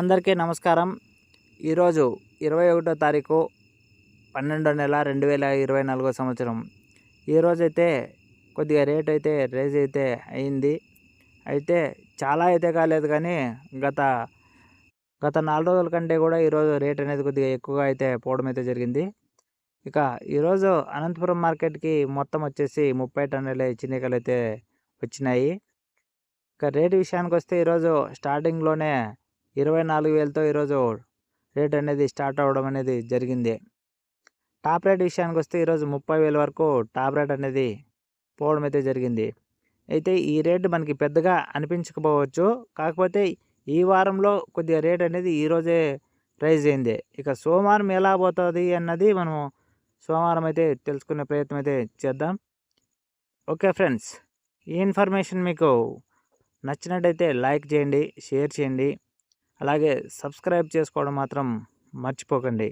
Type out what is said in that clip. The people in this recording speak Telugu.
అందరికీ నమస్కారం. ఈరోజు ఇరవై ఒకటో తారీఖు పన్నెండో నెల రెండు వేల ఇరవై నాలుగో సంవత్సరం. ఈరోజైతే కొద్దిగా రేట్ అయితే రేజ్ అయితే అయింది. అయితే చాలా అయితే కాలేదు కానీ గత గత నాలుగు రోజుల కంటే కూడా ఈరోజు రేట్ అనేది కొద్దిగా ఎక్కువగా అయితే పోవడం అయితే జరిగింది. ఇక ఈరోజు అనంతపురం మార్కెట్కి మొత్తం వచ్చేసి ముప్పై టన్నుల చిన్నికలు అయితే వచ్చినాయి. ఇక రేటు విషయానికి వస్తే ఈరోజు స్టార్టింగ్లోనే ఇరవై నాలుగు వేలతో ఈరోజు రేట్ అనేది స్టార్ట్ అవ్వడం అనేది జరిగింది. టాప్ రేట్ విషయానికి వస్తే ఈరోజు ముప్పై వేల వరకు టాప్ రేట్ అనేది పోవడం అయితే జరిగింది. అయితే ఈ రేటు మనకి పెద్దగా అనిపించకపోవచ్చు. కాకపోతే ఈ వారంలో కొద్దిగా రేట్ అనేది ఈరోజే రైజ్ అయింది. ఇక సోమవారం ఎలా పోతుంది అన్నది మనం సోమవారం అయితే తెలుసుకునే ప్రయత్నం అయితే చేద్దాం. ఓకే ఫ్రెండ్స్ ఈ ఇన్ఫర్మేషన్ మీకు నచ్చినట్టయితే లైక్ చేయండి షేర్ చేయండి. అలాగే సబ్స్క్రైబ్ చేసుకోవడం మాత్రం మర్చిపోకండి.